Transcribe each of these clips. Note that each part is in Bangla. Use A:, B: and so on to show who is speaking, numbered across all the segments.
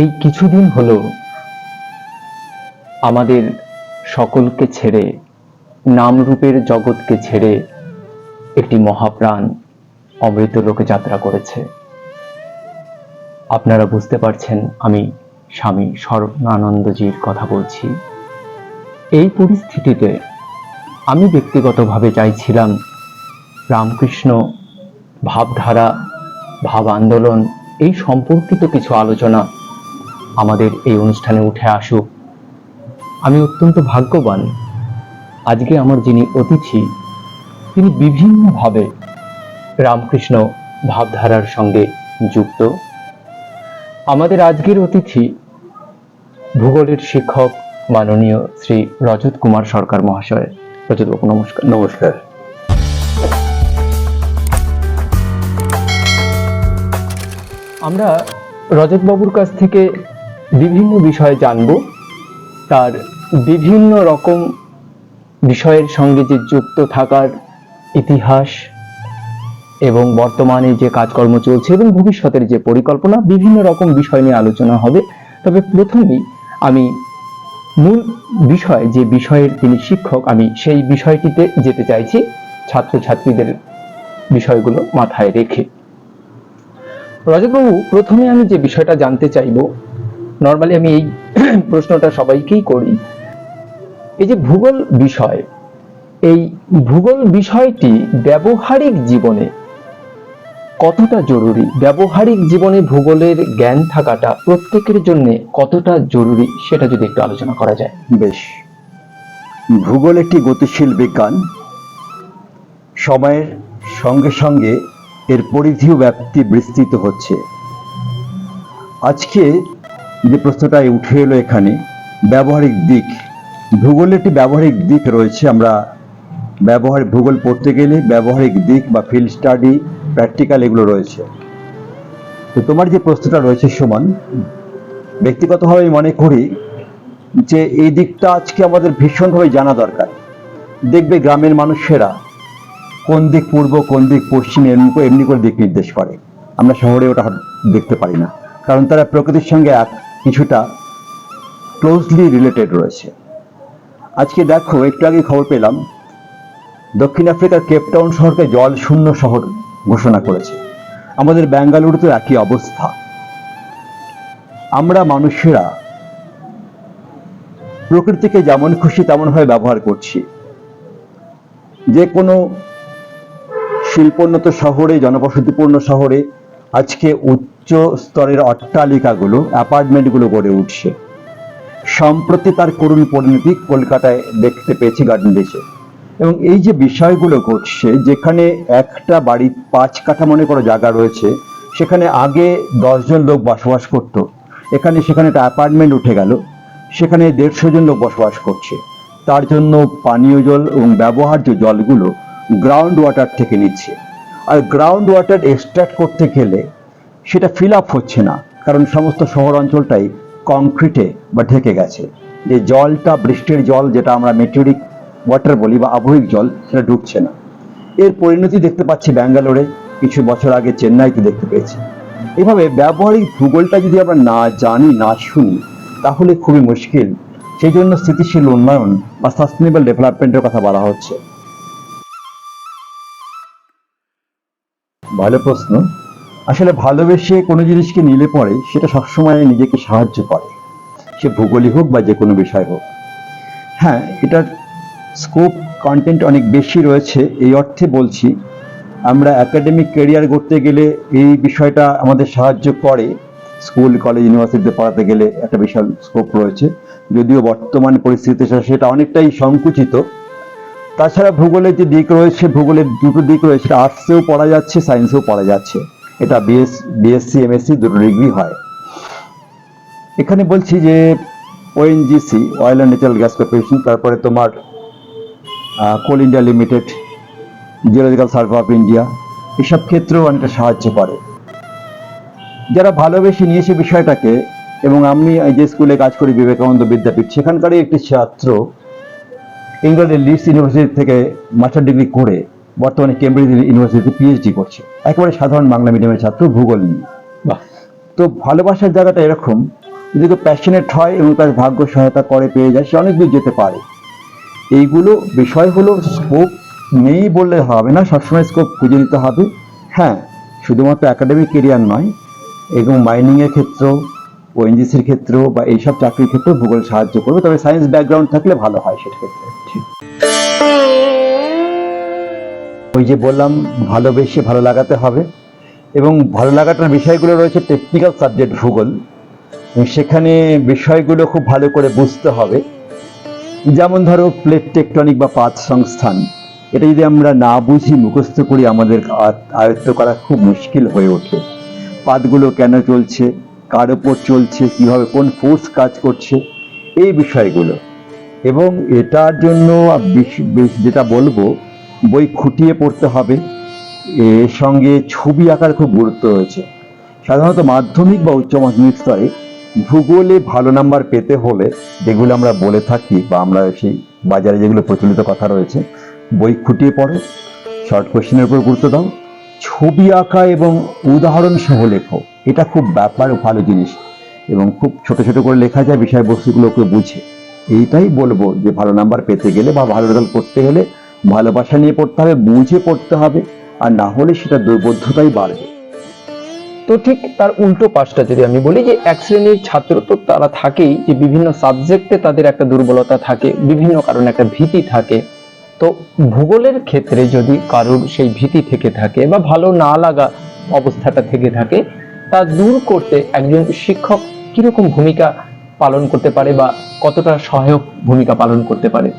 A: এই কিছুদিন হলো আমাদের সকলকে ছেড়ে, নামরূপের জগৎকে ছেড়ে একটি মহাপ্রাণ অমৃত লোকে যাত্রা করেছে। আপনারা বুঝতে পারছেন আমি স্বামী স্বর্ণানন্দজির কথা বলছি। এই পরিস্থিতিতে আমি ব্যক্তিগতভাবে চাইছিলাম রামকৃষ্ণ ভাবধারা, ভাব আন্দোলন, এই সম্পর্কিত কিছু আলোচনা আমাদের এই অনুষ্ঠানে উঠে আসুক। আমি অত্যন্ত ভাগ্যবান। আজকে আমার যিনি অতিথি তিনি বিভিন্নভাবে রামকৃষ্ণ ভাবধারার সঙ্গে যুক্ত। আমাদের আজকের অতিথি ভূগোলের শিক্ষক মাননীয় শ্রী রজত কুমার সরকার মহাশয়। রজতবাবু নমস্কার।
B: নমস্কার।
A: আমরা রজতবাবুর কাছ থেকে বিভিন্ন বিষয়ে জানব। তার বিভিন্ন রকম বিষয়ের সঙ্গে যে যুক্ত থাকার ইতিহাস এবং বর্তমানে যে কাজকর্ম চলছে এবং ভবিষ্যতের যে পরিকল্পনা, বিভিন্ন রকম বিষয় নিয়ে আলোচনা হবে। তবে প্রথমেই আমি মূল বিষয়, যে বিষয়ের তিনি শিক্ষক, আমি সেই বিষয়টিতে যেতে চাইছি, ছাত্রছাত্রীদের বিষয়গুলো মাথায় রেখে। রজতবাবু প্রথমে আমি যে বিষয়টা জানতে চাইব নর্মালি আমি এই প্রশ্নটা সবাইকেই করি। এই যে ভূগোল বিষয়, এই ভূগোল বিষয়টি ব্যবহারিক জীবনে কতটা জরুরি? ব্যবহারিক জীবনে ভূগোলের জ্ঞান থাকাটা প্রত্যেকের জন্য কতটা জরুরি সেটা যদি একটু আলোচনা করা যায়।
B: বেশ। ভূগোল একটি গতিশীল বিজ্ঞান। সময়ের সঙ্গে সঙ্গে এর পরিধি ব্যাপ্তি বিস্তৃত হচ্ছে। আজকে যে প্রশ্নটা উঠে এলো এখানে, ব্যবহারিক দিক। ভূগোলের একটি ব্যবহারিক দিক রয়েছে আমরা ব্যবহার, ভূগোল পড়তে গেলে ব্যবহারিক দিক বা ফিল্ড স্টাডি প্র্যাকটিক্যাল এগুলো রয়েছে। তো তোমার যে প্রশ্নটা রয়েছে সমান, ব্যক্তিগতভাবে মনে করি যে এই দিকটা আজকে আমাদের ভীষণভাবে জানা দরকার। দেখবে গ্রামের মানুষেরা কোন দিক পূর্ব, কোন দিক পশ্চিম এমনি করে এমনি করে দিক নির্দেশ করে। আমরা শহরে ওটা দেখতে পারি না। কারণ তারা প্রকৃতির সঙ্গে এক। কিছুটা ক্লোজলি রিলেটেড রয়েছে। আজকে দেখো, একটু আগে খবর পেলাম, দক্ষিণ আফ্রিকার কেপটাউন শহরকে জল শূন্য শহর ঘোষণা করেছে। আমাদের ব্যাঙ্গালুরুতে একই অবস্থা। আমরা মানুষেরা প্রকৃতিকে যেমন খুশি তেমনভাবে ব্যবহার করছি। যে কোনো শিল্পোন্নত শহরে, জনবসতিপূর্ণ শহরে আজকে উচ্চ স্তরের অট্টালিকাগুলো অ্যাপার্টমেন্টগুলো গড়ে উঠছে। সম্প্রতি তার করুণ পরিণতি কলকাতায় দেখতে পেয়েছি গার্ডেন দেশে এবং এই যে বিষয়গুলো ঘটছে, যেখানে একটা বাড়ি পাঁচ কাঠা মনে করো জায়গা রয়েছে, সেখানে আগে দশজন লোক বসবাস করত। এখানে সেখানে একটা অ্যাপার্টমেন্ট উঠে গেল, সেখানে দেড়শো জন লোক বসবাস করছে। তার জন্য পানীয় জল এবং ব্যবহার্য জলগুলো গ্রাউন্ড ওয়াটার থেকে নিচ্ছে। আর গ্রাউন্ড ওয়াটার এক্সট্রাক্ট করতে গেলে সেটা ফিল আপ হচ্ছে না, কারণ সমস্ত শহর অঞ্চলটাই কংক্রিটে বা ঢেকে গেছে। যে জলটা, বৃষ্টির জল, যেটা আমরা মেটেরিক ওয়াটার বলি বা আবহিক জল, সেটা ঢুকছে না। এর পরিণতি দেখতে পাচ্ছি ব্যাঙ্গালোরে, কিছু বছর আগে চেন্নাইতে দেখতে পেয়েছি। এভাবে ব্যবহারিক ভূগোলটা যদি আমরা না জানি, না শুনি, তাহলে খুবই মুশকিল। সেই জন্য স্থিতিশীল উন্নয়ন বা সাস্টেনেবল ডেভেলপমেন্টের কথা বলা হচ্ছে। ভালো প্রশ্ন। আসলে ভালোবেসে কোনো জিনিসকে নিলে পরে সেটা সবসময় নিজেকে সাহায্য করে। সে ভূগোলই হোক বা যে কোনো বিষয় হোক। হ্যাঁ এটার স্কোপ কন্টেন্ট অনেক বেশি রয়েছে। এই অর্থে বলছি, আমরা একাডেমিক ক্যারিয়ার করতে গেলে এই বিষয়টা আমাদের সাহায্য করে। স্কুল কলেজ ইউনিভার্সিটিতে পড়াতে গেলে একটা বিশাল স্কোপ রয়েছে। যদিও বর্তমান পরিস্থিতিতে সেটা অনেকটাই সংকুচিত। তাছাড়া ভূগোলের যে দিক রয়েছে, ভূগোলের দুটো দিক রয়েছে। আর্টসেও পড়া যাচ্ছে সায়েন্সেও পড়া যাচ্ছে। এটা বিএস বিএসসি এমএসসি দুটো ডিগ্রি হয়। এখানে বলছি যে ONGC oil and natural gas corporation তারপরে তোমার coal India limited geological survey of India এসব ক্ষেত্রেও অনেকটা সাহায্য করে। যারা ভালোবেসে নিয়েছে বিষয়টাকে, এবং আমি যে স্কুলে কাজ করি বিবেকানন্দ বিদ্যাপীঠ, সেখানকারই একটি ছাত্র ইংল্যান্ডের লিডস ইউনিভার্সিটি থেকে মাস্টার ডিগ্রি করে বর্তমানে কেমব্রিজ ইউনিভার্সিটিতে পিএইচডি করছে। একেবারে সাধারণ বাংলা মিডিয়ামের ছাত্র ভূগোল নিয়ে।
A: বাহ।
B: তো ভালোবাসার জায়গাটা এরকম যদি কেউ প্যাশনেট হয় এবং তার ভাগ্য সহায়তা করে পেয়ে যায় সে অনেক দূর যেতে পারে। এইগুলো বিষয় হলো স্কোপ নেই বললে হবে না সবসময় স্কোপ খুঁজে নিতে হবে। হ্যাঁ শুধুমাত্র একাডেমিক কেরিয়ার নয় এবং মাইনিংয়ের ক্ষেত্রেও ওএনজিসির ক্ষেত্রেও বা এইসব চাকরির ক্ষেত্রেও ভূগোল সাহায্য করবে। তবে সায়েন্স ব্যাকগ্রাউন্ড থাকলে ভালো হয় সেক্ষেত্রে। ওই যে বললাম, ভালোবেসে ভালো লাগাতে হবে। এবং ভালো লাগাটার বিষয়গুলো রয়েছে টেকনিক্যাল সাবজেক্ট ভূগোল। সেখানে বিষয়গুলো খুব ভালো করে বুঝতে হবে। যেমন ধরো প্লেট টেকটনিক বা পাত সংস্থান। এটা যদি আমরা না বুঝি, মুখস্থ করি, আমাদের আয়ত্ত করা খুব মুশকিল হয়ে ওঠে। পাতগুলো কেন চলছে? কার ওপর চলছে? কীভাবে, কোন ফোর্স কাজ করছে? এই বিষয়গুলো। এবং এটার জন্য যেটা বলব বই খুঁটিয়ে পড়তে হবে। এর সঙ্গে ছবি আঁকার খুব গুরুত্ব রয়েছে। সাধারণত মাধ্যমিক বা উচ্চ মাধ্যমিক স্তরে ভূগোলে ভালো নাম্বার পেতে হলে যেগুলো আমরা বলে থাকি বা আমরা সেই বাজারে যেগুলো প্রচলিত কথা রয়েছে, বই খুঁটিয়ে পড়ো শর্ট কোশ্চেনের উপর গুরুত্ব দাও, ছবি আঁকা এবং উদাহরণ সহ লেখো। এটা খুব ব্যাপার ভালো জিনিস এবং খুব ছোট ছোট করে লেখা যায়, বিষয়বস্তুগুলোকে বুঝে। এইটাই বলব যে ভালো নাম্বার পেতে গেলে বা ভালো রেজাল্ট করতে গেলে ভালোবাসা নিয়ে পড়তে হবে, বুঝে পড়তে হবে, আর না হলে সেটা দুর্বোধ্যতাই বাড়বে।
A: তো ঠিক তার উল্টো পাশটা যদি আমি বলি যে এক শ্রেণির ছাত্র তো তারা থাকেই, যে বিভিন্ন সাবজেক্টে তাদের একটা দুর্বলতা থাকে, বিভিন্ন কারণে একটা ভীতি থাকে। তো ভূগোলের ক্ষেত্রে যদি কারোর সেই ভীতি থেকে থাকে বা ভালো না লাগা অবস্থাটা থেকে থাকে, তা দূর করতে একজন শিক্ষক কীরকম ভূমিকা পালন করতে পারে বা কতটা সহায়ক ভূমিকা পালন করতে পারে?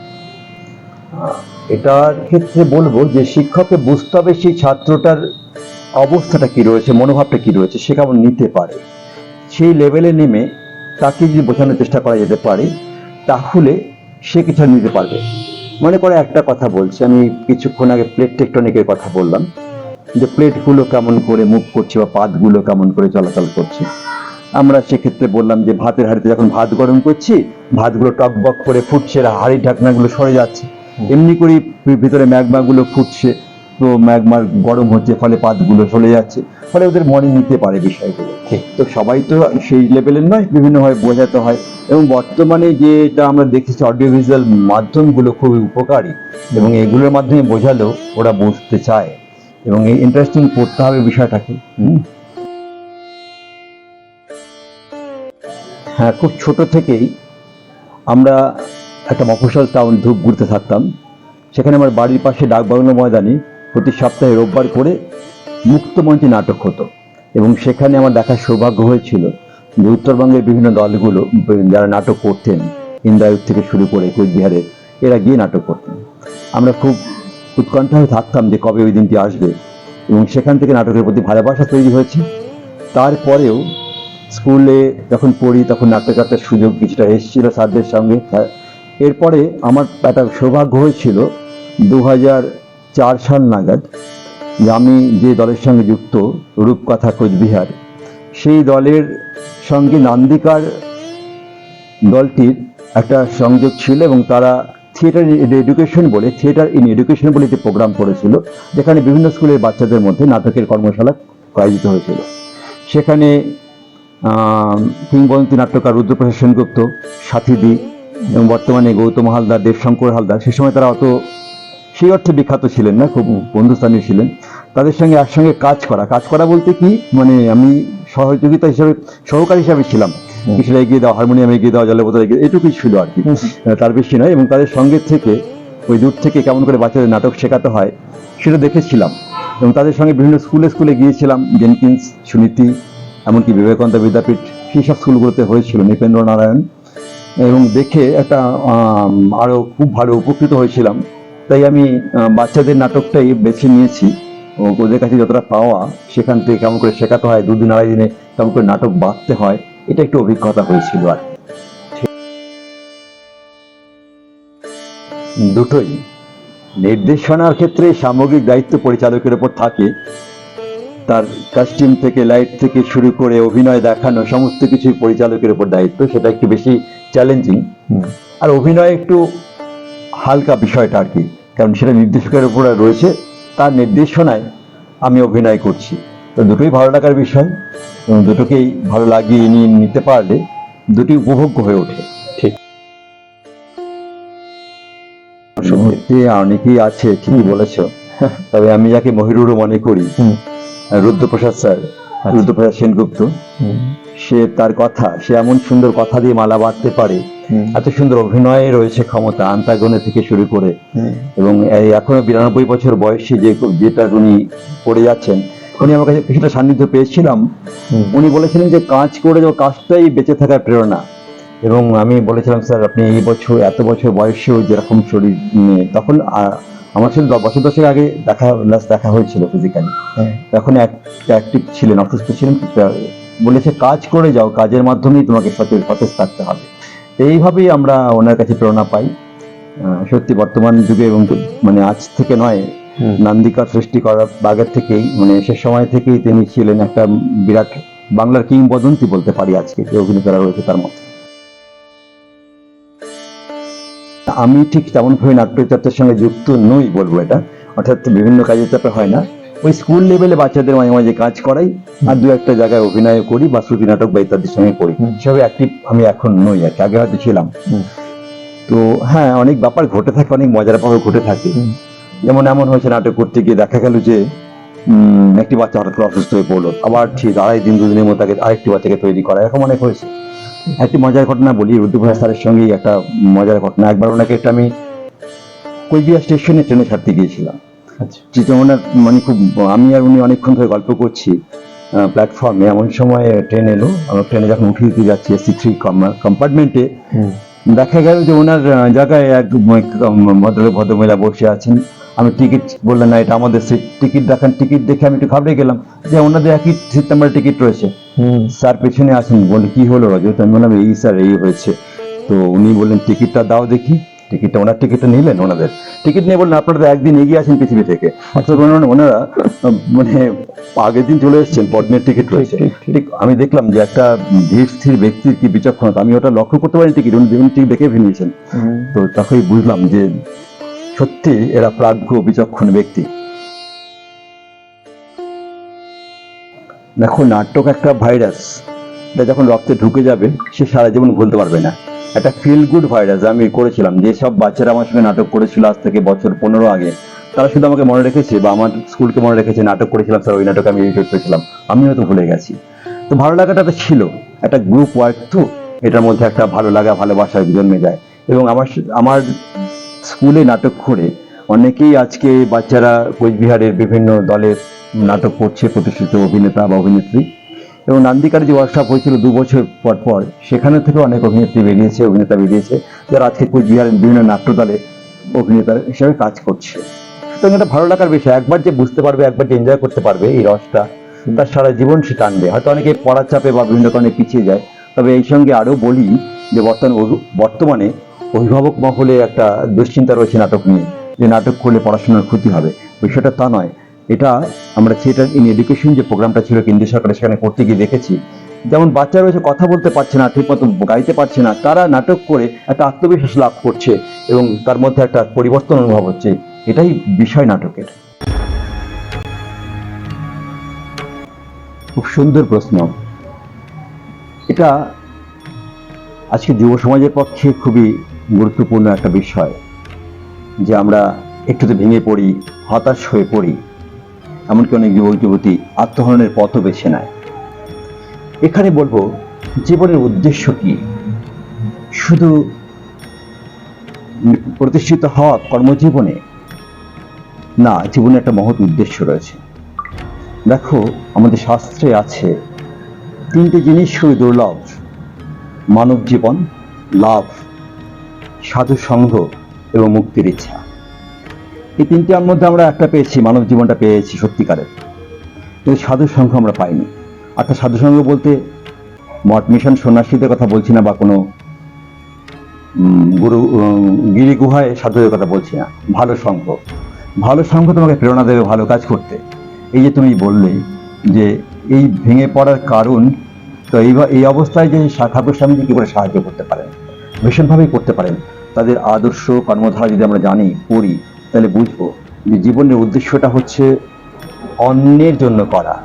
B: এটার ক্ষেত্রে বলব যে শিক্ষককে বুঝতে হবে সেই ছাত্রটার অবস্থাটা কি রয়েছে, মনোভাবটা কি রয়েছে, সে কেমন নিতে পারে। সেই লেভেলে নেমে তাকে যদি বোঝানোর চেষ্টা করা যেতে পারে, তাহলে সে কিছু নিতে পারবে। মনে করে একটা কথা বলছি, আমি কিছুক্ষণ আগে প্লেট টেকটনিকের কথা বললাম, যে প্লেটগুলো কেমন করে মুভ করছে বা পাতগুলো কেমন করে চলাচল করছে। আমরা সেক্ষেত্রে বললাম যে ভাতের হাড়িতে যখন ভাত গরম করছি, ভাতগুলো টকবক করে ফুটছে, হাঁড়ির ঢাকনাগুলো সরে যাচ্ছে। এমনি করেই ভিতরে ম্যাগমাগুলো ফুটছে তো ম্যাগমার গরম হচ্ছে ফলে পাতগুলো চলে যাচ্ছে ফলে ওদের মনে নিতে পারে বিষয়গুলো। তো সবাই তো সেই লেভেলের নয় বিভিন্নভাবে বোঝাতে হয়। এবং বর্তমানে যেটা আমরা দেখেছি অডিও ভিজুয়াল মাধ্যমগুলো খুবই উপকারী। এবং এগুলোর মাধ্যমে বোঝালেও ওরা বুঝতে চায়। এবং এই ইন্টারেস্টিং পড়তে হবে বিষয়টাকে। হুম। হ্যাঁ খুব ছোট থেকেই আমরা একটা মফস্বল টাউন ধূপ ঘুরতে থাকতাম সেখানে আমার বাড়ির পাশে ডাকবাংলো ময়দানে প্রতি সপ্তাহে রোববার করে মুক্তমঞ্চে নাটক হতো এবং সেখানে আমার দেখার সৌভাগ্য হয়েছিল যে উত্তরবঙ্গের বিভিন্ন দলগুলো, যারা নাটক করতেন ইন্দ্রায়ুধ থেকে শুরু করে কোচবিহারের এরা গিয়ে নাটক করতেন আমরা খুব উৎকণ্ঠা হয়ে থাকতাম যে কবে ওই দিনটি আসবে এবং সেখান থেকে নাটকের প্রতি ভালোবাসা তৈরি হয়েছে তারপরেও স্কুলে যখন পড়ি, তখন নাট্যচর্চার সুযোগ কিছুটা এসেছিল স্যারদের সঙ্গে। এরপরে আমার একটা সৌভাগ্য হয়েছিল দু চার সাল নাগাদ আমি যে দলের সঙ্গে যুক্ত, রূপকথা কোচবিহার। সেই দলের সঙ্গে নান্দিকার দলটির একটা সংযোগ ছিল এবং তারা থিয়েটার ইন এডুকেশন বলে, থিয়েটার ইন এডুকেশন বলে একটি প্রোগ্রাম করেছিল, যেখানে বিভিন্ন স্কুলের বাচ্চাদের মধ্যে নাটকের কর্মশালা আয়োজিত হয়েছিল। সেখানে কিংবদন্তি নাট্যকার রুদ্রপ্রসাদ সেনগুপ্ত সাথীদি এবং বর্তমানে গৌতম হালদার দেবশঙ্কর হালদার সে সময় তারা অত সেই অর্থে বিখ্যাত ছিলেন না খুব বন্ধুস্থানীয় ছিলেন। তাদের সঙ্গে একসঙ্গে কাজ করা। কাজ করা বলতে কি? মানে আমি সহযোগিতা হিসাবে সহকারী হিসাবে ছিলাম। কিছুটা এগিয়ে দেওয়া হারমোনিয়াম এগিয়ে দেওয়া জলের বোতল এগিয়ে এটুকুই ছিল আর কি। তার বেশি নয়। এবং তাদের সঙ্গে থেকে ওই দূর থেকে কেমন করে বাচ্চাদের নাটক শেখাতে হয় সেটা দেখেছিলাম। এবং তাদের সঙ্গে বিভিন্ন স্কুলে স্কুলে গিয়েছিলাম জেনকিন্স সুনীতি এমনকি বিবেকানন্দ বিদ্যাপীঠ সেই সব স্কুলগুলোতে হয়েছিল নৃপেন্দ্র নারায়ণ এবং দেখে একটা আম, আরও খুব ভালো উপকৃত হয়েছিলাম। তাই আমি বাচ্চাদের নাটকটাই বেছে নিয়েছি। ওদের কাছে যতটা পাওয়া সেখান থেকে কেমন করে শেখাতে হয় দুদিন আড়াই দিনে কেমন করে নাটক বাঁধতে হয় এটা একটু অভিজ্ঞতা হয়েছিল আর দুটোই নির্দেশনার ক্ষেত্রে সামগ্রিক দায়িত্ব পরিচালকের উপর থাকে। তার কাস্টিউম থেকে লাইট থেকে শুরু করে অভিনয় দেখানো সমস্ত কিছু পরিচালকের উপর দায়িত্ব সেটা একটু বেশি চ্যালেঞ্জিং আর অভিনয় একটু হালকা বিষয়টা আর কি কারণ সেটা নির্দেশকের উপরে রয়েছে তার নির্দেশনায় আমি অভিনয় করছি। তো দুটোই ভালো লাগার বিষয় এবং দুটোকেই ভালো লাগিয়ে নিয়ে নিতে পারলে দুটি উপভোগ্য হয়ে ওঠে।
A: ঠিক।
B: অনেকেই আছে ঠিকই বলেছ। তবে আমি যাকে মহিরুরও মনে করি রুদ্রপ্রসাদ স্যার রুদ্রপ্রসাদ সেনগুপ্ত। সে তার কথা সে এমন সুন্দর কথা দিয়ে মালা বাঁধতে পারে। এত সুন্দর অভিনয়ে রয়েছে ক্ষমতা আন্তাগনে থেকে শুরু করে। এবং এখনও বিরানব্বই বছর বয়সে যে যেটা উনি করে যাচ্ছেন উনি আমার কাছে কিছুটা সান্নিধ্য পেয়েছিলাম। উনি বলেছিলেন যে কাজ করে যাও কাজটাই বেঁচে থাকার প্রেরণা। এবং আমি বলেছিলাম স্যার আপনি এই বছর এত বছর বয়সেও যেরকম শরীর নিয়ে তখন আমার সাথে দ- বছর দশেক আগে দেখা লাস্ট দেখা হয়েছিল ফিজিক্যালি তখন অ্যাক্টিভ ছিলেন অসুস্থ ছিলেন বলেছে কাজ করে যাও কাজের মাধ্যমেই তোমাকে সতেজ সতেজ থাকতে হবে। তো এইভাবেই আমরা ওনার কাছে প্রেরণা পাই। সত্যি বর্তমান যুগে এবং মানে আজ থেকে নয়
A: হুম।
B: নান্দিকার সৃষ্টি করার আগের থেকেই মানে সে সময় থেকেই তিনি ছিলেন একটা বিরাট বাংলার কিংবদন্তি বলতে পারি আজকে যে অভিনেতারা রয়েছে তার মধ্যে। আমি ঠিক তেমনভাবে নাট্যচর্চার সঙ্গে যুক্ত নই বলব এটা অর্থাৎ বিভিন্ন কাজের চাপে হয় না। ওই স্কুল লেভেলে বাচ্চাদের মাঝে মাঝে কাজ করাই আর দু একটা জায়গায় অভিনয় করি বা শ্রুতি নাটক বা ইত্যাদির সঙ্গে করি। সেভাবে অ্যাক্টিভ আমি এখন নই আর আগে হয়তো ছিলাম। তো হ্যাঁ অনেক ব্যাপার ঘটে থাকে অনেক মজার ব্যাপার ঘটে থাকে। যেমন এমন হয়েছে নাটক করতে গিয়ে দেখা গেল যে একটি বাচ্চা হঠাৎ করে অসুস্থ হয়ে পড়ল। আবার ঠিক আড়াই দিন দুদিনের মধ্যে তাকে আরেকটি বাচ্চাকে তৈরি করা এরকম অনেক হয়েছে। একটি মজার ঘটনা বলি রুদ্রপ্রসাদ স্যারের সঙ্গেই একটা মজার ঘটনা। একবার ওনাকে একটা আমি কৈবিয়া স্টেশনে ট্রেনে ছাড়তে গিয়েছিলাম। যেটা ওনার মানে খুব আমি আর উনি অনেকক্ষণ ধরে গল্প করছি প্ল্যাটফর্মে এমন সময় ট্রেন এলো। আমরা ট্রেনে যখন উঠে দিতে যাচ্ছি এসি থ্রি কম্পার্টমেন্টে দেখা গেল যে ওনার জায়গায় এক ভদ্রমহিলা বসে আছেন। আমি টিকিট বললেন না এটা আমাদের সিট টিকিট দেখান টিকিট দেখে আমি একটু ঘাবড়ে গেলাম। যে ওনাদের একই সিট নাম্বার টিকিট রয়েছে। স্যার পেছনে আছেন। বলে কি হলো রজত? আমি বললাম এই স্যার এই হয়েছে। তো উনি বললেন টিকিটটা দাও দেখি। টিকিটটা ওনার টিকিটটা নিলেন ওনাদের। টিকিট নিয়ে বললেন আপনারা তো একদিন এগিয়ে আছেন পৃথিবী থেকে। অর্থাৎ ওনারা মানে আগের দিন চলে এসেছেন পদ্মের টিকিট রয়েছে।
A: ঠিক,
B: আমি দেখলাম যে একটা ধীর স্থির ব্যক্তির কি বিচক্ষণতা আমি ওটা লক্ষ্য করতে পারি টিকিট উনি দেখুন টিকিট দেখে ফেলিয়েছেন তো তখনই বুঝলাম যে সত্যি এরা প্রাজ্ঞ বিচক্ষণ ব্যক্তি। দেখো নাটক একটা ভাইরাস এটা যখন রক্তে ঢুকে যাবে সে সারা জীবন ভুলতে পারবে না। একটা ফিল গুড ভাইরাস আমি করেছিলাম। যে সব বাচ্চারা আমার সঙ্গে নাটক করেছিল আজ থেকে বছর পনেরো আগে, তারা শুধু আমাকে মনে রেখেছে বা আমার স্কুলকে মনে রেখেছে, নাটক করেছিলাম স্যার, ওই নাটক আমি এই করেছিলাম। আমি হয়তো ভুলে গেছি। তো ভালো লাগাটা তো ছিল। একটা গ্রুপ ওয়ার্ক তো, এটার মধ্যে একটা ভালো লাগা, ভালোবাসা জন্মে যায়। এবং আমার আমার স্কুলে নাটক করে অনেকেই আজকে বাচ্চারা কোচবিহারের বিভিন্ন দলের নাটক করছে, প্রতিষ্ঠিত অভিনেতা বা অভিনেত্রী। এবং নান্দিকার যে ওয়ার্কশপ হয়েছিল দু বছর পর পর, সেখানে থেকে অনেক অভিনেত্রী বেরিয়েছে, অভিনেতা বেরিয়েছে, যারা আজকে কোচবিহারের বিভিন্ন নাট্য দলে অভিনেতা হিসেবে কাজ করছে। সুতরাং এটা ভালো লাগার বিষয়। একবার যে বুঝতে পারবে, একবার যে এনজয় করতে পারবে এই রসটা, তার সারা জীবন সে টানবে। হয়তো অনেকে পড়ার চাপে বা বিভিন্ন কারণে পিছিয়ে যায়। তবে এই সঙ্গে আরও বলি যে বর্তমান বর্তমানে অভিভাবক মহলে একটা দুশ্চিন্তা রয়েছে নাটক নিয়ে। যে নাটক করলে পড়াশোনার ক্ষতি হবে। বিষয়টা তা নয়। এটা আমরা থিয়েটার ইন এডুকেশন যে প্রোগ্রামটা ছিল কেন্দ্রীয় সরকারের, সেখানে করতে গিয়ে দেখেছি। যেমন বাচ্চারা রয়েছে, কথা বলতে পারছে না, ঠিক মতো গাইতে পারছে না, তারা নাটক করে একটা আত্মবিশ্বাস লাভ করছে এবং তার মধ্যে একটা পরিবর্তন অনুভব হচ্ছে। এটাই বিষয় নাটকের। খুব সুন্দর প্রশ্ন। এটা আজকে যুব সমাজের পক্ষে খুবই গুরুত্বপূর্ণ একটা বিষয় যে আমরা একটুতে ভেঙে পড়ি, হতাশ হয়ে পড়ি। এমনকি অনেক যুবক যুবতী আত্মহরণের পথও বেছে নেয়। এখানে বলব, জীবনের উদ্দেশ্য কি? শুধু প্রতিষ্ঠিত হওয়া কর্মজীবনে? না, জীবনে একটা মহৎ উদ্দেশ্য রয়েছে। দেখো, আমাদের শাস্ত্রে আছে, তিনটে জিনিস খুবই দুর্লভ, মানব জীবন, লাভ সাধু সংঘ এবং মুক্তির ইচ্ছা। এই তিনটার মধ্যে আমরা একটা পেয়েছি, মানব জীবনটা পেয়েছি সত্যিকারের। কিন্তু সাধু সঙ্গ আমরা পাইনি। অর্থাৎ সাধু সঙ্গ বলতে মঠ মিশন সন্ন্যাসীদের কথা বলছি না বা কোনো গুরু গিরি গুহায় সাধুদের কথা বলছি না। ভালো সঙ্গ ভালো সঙ্গ তোমাকে প্রেরণা দেবে ভালো কাজ করতে। এই যে তুমি বললে যে এই ভেঙে পড়ার কারণ, তো এই এই অবস্থায় যে ঠাকুর স্বামীজি কী করে সাহায্য করতে পারেন? ভীষণভাবেই করতে পারেন। তাদের আদর্শ কর্মধারা যদি আমরা জানি, পড়ি তাহলে বুঝব যে জীবনের উদ্দেশ্যটা হচ্ছে অন্যের জন্য করা।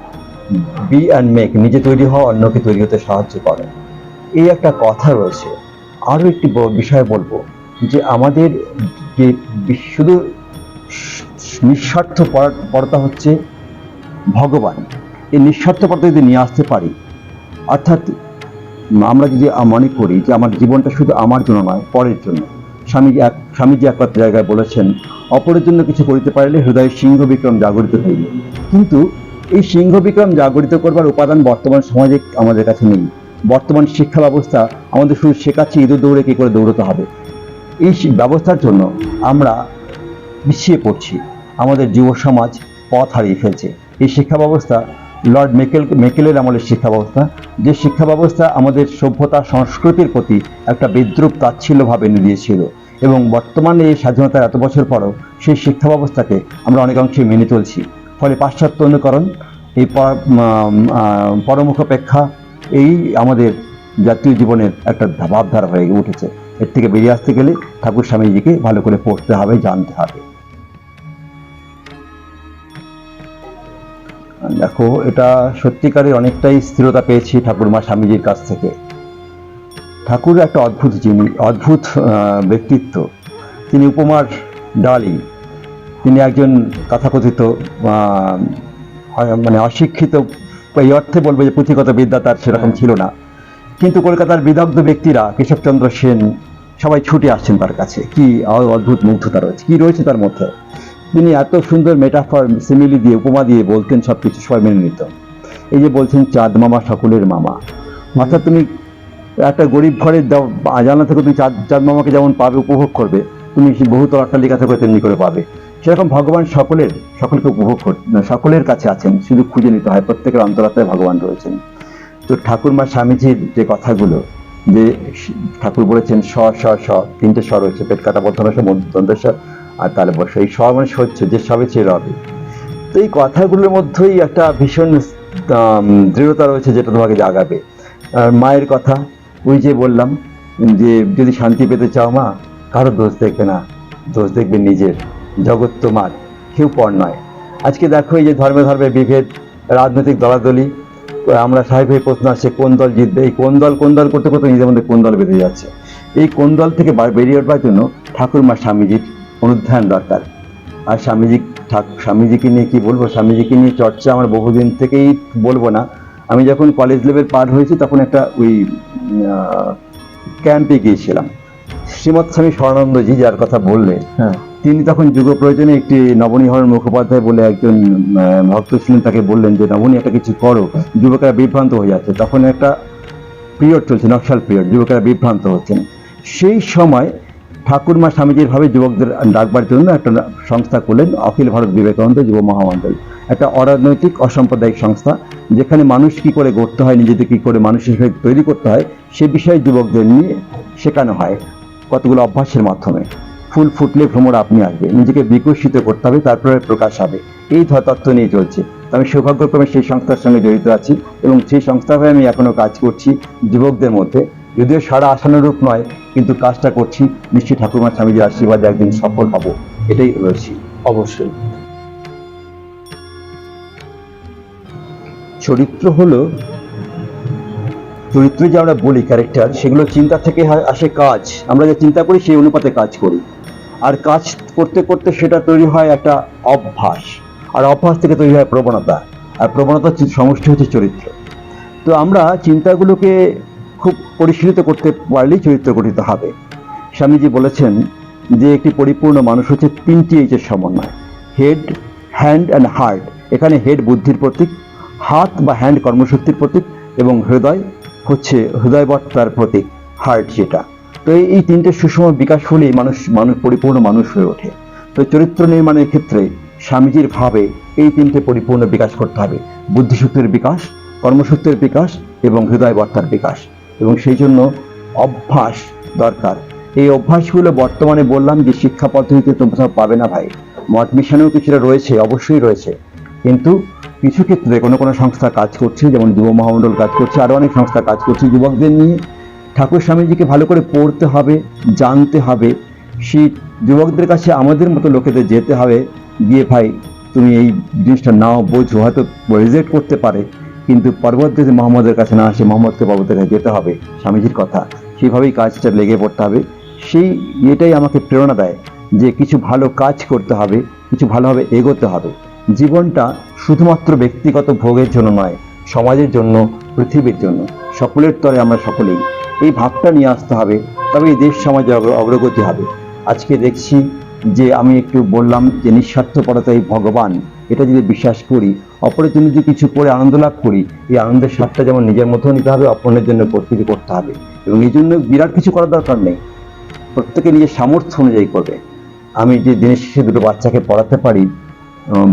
B: বি অ্যান্ড মেক নিজে তৈরি হওয়া, অন্যকে তৈরি হতে সাহায্য করে। এই একটা কথা রয়েছে। আরও একটি বিষয় বলব যে আমাদের যে শুধু নিঃস্বার্থ পর- পরতা হচ্ছে ভগবান। এই নিঃস্বার্থপরতা যদি নিয়ে আসতে পারি, অর্থাৎ আমরা যদি মনে করি যে আমার জীবনটা শুধু আমার জন্য নয়, পরের জন্য। স্বামী এক স্বামীজি এক একটা জায়গায় বলেছেন, অপরের জন্য কিছু করিতে পারলে হৃদয় সিংহ বিক্রম জাগরিত হইবে। কিন্তু এই সিংহ বিক্রম জাগরিত করবার উপাদান বর্তমান সমাজে আমাদের কাছে নেই। বর্তমান শিক্ষা ব্যবস্থা আমাদের শুধু শেখাচ্ছে ইঁদুর দৌড়ে কী করে দৌড়তে হবে। এই ব্যবস্থার জন্য আমরা পিছিয়ে পড়ছি। আমাদের যুব সমাজ পথ হারিয়ে ফেলছে। এই শিক্ষা ব্যবস্থা লর্ড মেকেল, মেকেলের আমলের শিক্ষা ব্যবস্থা যে শিক্ষা ব্যবস্থা আমাদের সভ্যতা সংস্কৃতির প্রতি একটা বিদ্রুপ তাচ্ছিল্যভাবে এনে দিয়েছিল এবং বর্তমানে এই স্বাধীনতার এত বছর পরও সেই শিক্ষা ব্যবস্থাকে আমরা অনেকাংশে মেনে চলছি। ফলে পাশ্চাত্য অনুকরণ, এই পরমুখাপেক্ষা, এই আমাদের জাতীয় জীবনের একটা ভাবধারা হয়ে উঠেছে। এর থেকে বেরিয়ে আসতে গেলে ঠাকুর স্বামীজিকে ভালো করে পড়তে হবে, জানতে হবে। দেখো, এটা সত্যিকারের অনেকটাই স্থিরতা পেয়েছি ঠাকুরমা স্বামীজির কাছ থেকে। ঠাকুর একটা অদ্ভুত যিনি, অদ্ভুত ব্যক্তিত্ব। তিনি উপমার ডালি। তিনি একজন তথাকথিত মানে অশিক্ষিত, এই অর্থে বলবে যে পুঁথিগত বিদ্যা তার সেরকম ছিল না। কিন্তু কলকাতার বিদগ্ধ ব্যক্তিরা, কেশবচন্দ্র সেন, সবাই ছুটে আসছেন তার কাছে। কি অদ্ভুত মুগ্ধতা রয়েছে, কি রয়েছে তার মধ্যে? তিনি এত সুন্দর মেটাফর সিমিলি দিয়ে, উপমা দিয়ে বলতেন সব কিছু সবাই মেনে নিত। এই যে বলছেন চাঁদ মামা সকলের মামা। অর্থাৎ তুমি একটা গরিব ঘরের জানলা থেকে তুমি চাঁদ চাঁদ মামাকে যেমন পাবে, উপভোগ করবে, তুমি বহুতল অট্টালিকা থেকে তেমনি করে পাবে। সেরকম ভগবান সকলের, সকলকে উপভোগ কর সকলের কাছে আছেন, শুধু খুঁজে নিতে হয়, প্রত্যেকের অন্তরাত্মায় ভগবান রয়েছেন। তো ঠাকুরমা স্বামীজির যে কথাগুলো, যে ঠাকুর বলেছেন স স স তিনটে স্বর রয়েছে, পেট কাটা প্রথমে দন্তেশ আর তাহলে বসে, এই স মানে সহ্য, যে সবে চেয়ে হবে তো এই কথাগুলোর মধ্যেই একটা ভীষণ দৃঢ়তা রয়েছে যেটা তোমাকে জাগাবে। আর মায়ের কথা, ওই যে বললাম, যে যদি শান্তি পেতে চাও মা, কারও দোষ দেখবে না। দোষ দেখবে নিজের। জগৎ তোমার, কেউ পর নয়। আজকে দেখো এই যে ধর্মে ধর্মে বিভেদ, রাজনৈতিক দলাদলি, আমরা সাহেব হয়ে প্রশ্ন আসছে, কোন দল জিতবে? এই কোন দল কোন দল করতে করতে নিজের মধ্যে কোন দল বেঁধে যাচ্ছে? এই কোন দল থেকে বেরিয়ে উঠবার জন্য ঠাকুরমা স্বামীজির অনুধ্যান দরকার। আর স্বামীজি ঠাক- স্বামীজিকে নিয়ে কি বলব? স্বামীজিকে নিয়ে চর্চা আমার বহুদিন থেকেই বলব না। আমি যখন কলেজ লেভেল পার হয়েছি তখন একটা ওই ক্যাম্পে গিয়েছিলাম। শ্রীমৎ স্বামী স্বর্ণানন্দজি যার কথা বললে
A: হ্যাঁ।
B: তিনি তখন যুগ প্রয়োজনে একটি নবনীহরণ মুখোপাধ্যায় বলে একজন ভক্ত ছিলেন তাকে বললেন যে নবনী একটা কিছু করো। যুবকেরা বিভ্রান্ত হয়ে যাচ্ছে। তখন একটা পিরিয়ড চলছে নকশাল পিরিয়ড যুবকেরা বিভ্রান্ত হচ্ছেন। সেই সময় ঠাকুরমা স্বামীজির ভাবে যুবকদের ডাকবার জন্য একটা সংস্থা করলেন অখিল ভারত বিবেকানন্দ যুব মহামণ্ডল। একটা অরাজনৈতিক, অসাম্প্রদায়িক সংস্থা, যেখানে মানুষ কি করে গড়তে হয়, নিজেদের কি করে মানুষ হিসেবে তৈরি করতে হয়, সে বিষয়ে যুবকদের নিয়ে শেখানো হয় কতগুলো অভ্যাসের মাধ্যমে। ফুল ফুটলে ভ্রমর আপনি আসবে, নিজেকে বিকশিত করতে হবে, তারপরে প্রকাশ হবে। এই তত্ত্ব নিয়ে চলছে। আমি সৌভাগ্যক্রমে সেই সংস্থার সঙ্গে জড়িত আছি এবং সেই সংস্থা হয়ে আমি এখনও কাজ করছি যুবকদের মধ্যে। যদিও সারা আশানুরূপ নয় কিন্তু কাজটা করছি নিশ্চয়ই ঠাকুরমা স্বামীজির আশীর্বাদে একদিন সফল হব এটাই রয়েছি।
A: অবশ্যই।
B: চরিত্র হলো চরিত্র যে আমরা বলি ক্যারেক্টার সেগুলো চিন্তা থেকে আসে কাজ। আমরা যে চিন্তা করি সেই অনুপাতে কাজ করি। আর কাজ করতে করতে সেটা তৈরি হয় একটা অভ্যাস। আর অভ্যাস থেকে তৈরি হয় প্রবণতা। আর প্রবণতার সমষ্টি হচ্ছে চরিত্র। তো আমরা চিন্তাগুলোকে খুব পরিশীলিত করতে পারলেই চরিত্র গঠিত হবে। স্বামীজি বলেছেন যে, একটি পরিপূর্ণ মানুষ হচ্ছে তিনটি এইচের সমন্বয়। হেড হ্যান্ড অ্যান্ড হার্ট এখানে হেড বুদ্ধির প্রতীক হাত বা হ্যান্ড কর্মশক্তির প্রতীক এবং হৃদয় হচ্ছে হৃদয়বত্তার প্রতীক হার্ট যেটা। তো এই- তিনটে সুষম বিকাশ হলেই মানুষ মানুষ পরিপূর্ণ মানুষ হয়ে ওঠে। তো চরিত্র নির্মাণের ক্ষেত্রে স্বামীজির ভাবে এই তিনটে পরিপূর্ণ বিকাশ করতে হবে। বুদ্ধিশক্তির বিকাশ কর্মশক্তির বিকাশ এবং হৃদয়বত্তার বিকাশ। এবং সেই জন্য অভ্যাস দরকার। এই অভ্যাসগুলো বর্তমানে বললাম যে শিক্ষা পদ্ধতিতে তোমরা পাবে না ভাই। মঠ মিশনেও কিছুটা রয়েছে, অবশ্যই রয়েছে। কিন্তু কিছু ক্ষেত্রে কোনো কোনো সংস্থা কাজ করছে, যেমন যুব মহামণ্ডল কাজ করছে, আরও অনেক সংস্থা কাজ করছে। যুবকদের নিয়ে ঠাকুর স্বামীজিকে ভালো করে পড়তে হবে, জানতে হবে। সেই যুবকদের কাছে আমাদের মতো লোকেদের যেতে হবে। গিয়ে ভাই, তুমি এই জিনিসটা নাও, বোঝো। হয়তো রিজেক্ট করতে পারে। কিন্তু পর্বত যদি মোহাম্মদের কাছে না আসে মোহাম্মদকে পর্বতের কাছে যেতে হবে, স্বামীজির কথা। সেইভাবেই কাজটা লেগে পড়তে হবে। সেই এটাই আমাকে প্রেরণা দেয় যে কিছু ভালো কাজ করতে হবে, কিছু ভালোভাবে এগোতে হবে। জীবনটা শুধুমাত্র ব্যক্তিগত ভোগের জন্য নয়, সমাজের জন্য, পৃথিবীর জন্য, সকলের তরে আমরা সকলেই। এই ভাবটা নিয়ে আসতে হবে তবে এই দেশ সমাজে অগ্রগতি হবে। আজকে দেখছি যে আমি একটু বললাম যে নিঃস্বার্থপরতাই ভগবান। এটা যদি বিশ্বাস করি, অপরের জন্য যদি কিছু করে আনন্দ লাভ করি, এই আনন্দের স্বাদটা যেমন নিজের মতো নিতে হবে, অপরের জন্য কিছু করতে হবে। এবং নিজের জন্য বিরাট কিছু করার দরকার নেই। প্রত্যেকে নিজের সামর্থ্য অনুযায়ী করবে। আমি যে দিনের শেষে দুটো বাচ্চাকে পড়াতে পারি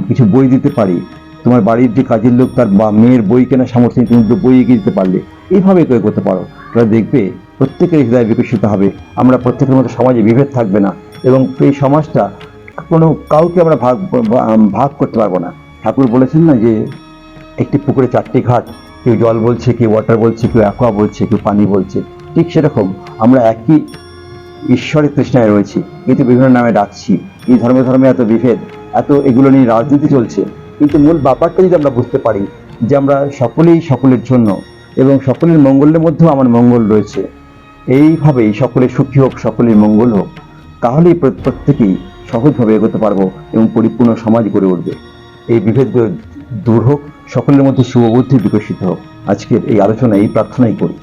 B: কিছু বই দিতে পারি, তোমার বাড়ির যে কাজের লোক তার বা মেয়ের বই কেনার সামর্থ্য তুমি দুটো বই এগিয়ে দিতে পারলে। এইভাবে করে করতে পারো। তাহলে দেখবে প্রত্যেকের হৃদয় বিকশিত হবে। আমরা প্রত্যেকের মতো সমাজে বিভেদ থাকবে না। এবং এই সমাজটা কোনো কাউকে আমরা ভাগ ভাগ করতে পারব না। ঠাকুর বলেছেন না যে, একটি পুকুরে চারটি ঘাট, কেউ জল বলছে, কেউ ওয়াটার বলছে, কেউ অ্যাকোয়া বলছে, কেউ পানি বলছে। ঠিক সেরকম আমরা একই ঈশ্বরের তৃষ্ণায় রয়েছি। কিন্তু বিভিন্ন নামে ডাকছি। এই ধর্মে ধর্মে এত বিভেদ, এত এগুলো নিয়ে রাজনীতি চলছে। কিন্তু মূল ব্যাপারটা যদি আমরা বুঝতে পারি যে আমরা সকলেই সকলের জন্য এবং সকলের মঙ্গলের মধ্যেও আমার মঙ্গল রয়েছে, এইভাবেই সকলে সুখী হোক, সকলের মঙ্গল হোক, তাহলেই প্র- প্রত্যেকেই সহজভাবে এগোতে পারব এবং পরিপূর্ণ সমাজ গড়ে উঠবে। এই বিভেদগুলো দূর হোক, সকলের মধ্যে শুভবুদ্ধি বিকশিত হোক। আজকের এই আলোচনা এই প্রার্থনাই করি।